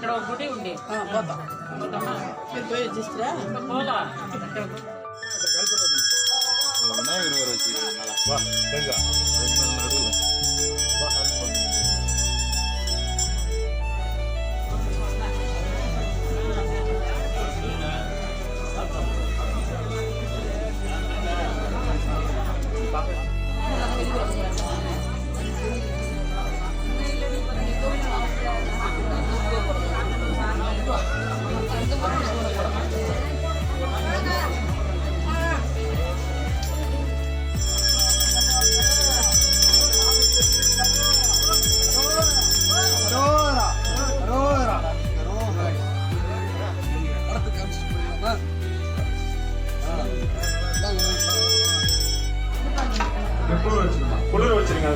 అక్కడ ఒక గుడి ఉంది పోతాం పోతామా మీరు పోయి చూస్తారా పోలా వినాయకుడు గారు వచ్చి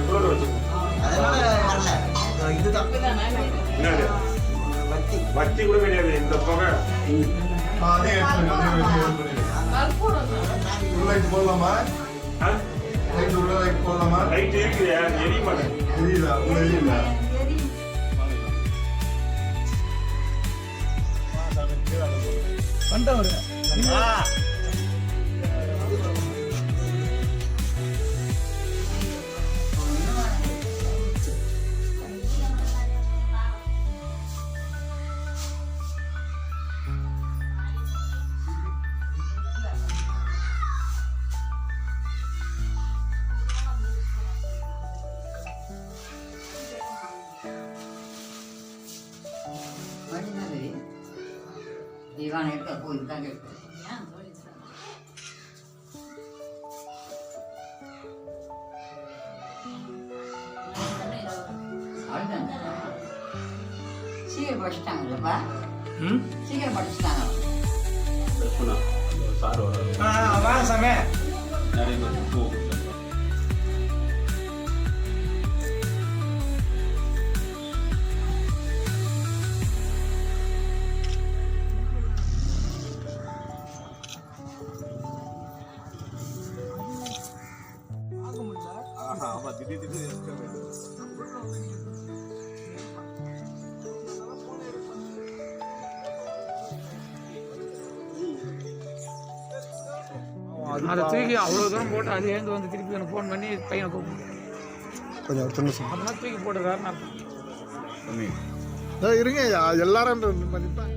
குளிர் வச்சிருங்க என்னது? வத்தி கூட கிடையாது. இந்த புகை. அதே உள்ள போடலாமா? ஆ? லைட் உள்ள லைட் போடலாமா? லைட் இருக்குது. எரிய மாட்டேன் தெரியல உள்ள தீவான எடுக்க போய் தான் கேட்குறேன் சீக்கிரம் படிச்சிட்டாங்கல்லப்பா சீக்கிரம் படிச்சிட்டாங்க ஆமா திடீர் திடீர் வேண்டும் அதை தூக்கி அவ்வளோ தூரம் போட்டு அது எழுந்து வந்து திருப்பி எனக்கு ஃபோன் பண்ணி பையனை கூப்பிட்டு கொஞ்சம் நிமிஷம். அப்படின்னா தூக்கி தம்பி இதோ இருங்க எல்லாரும் மதிப்பா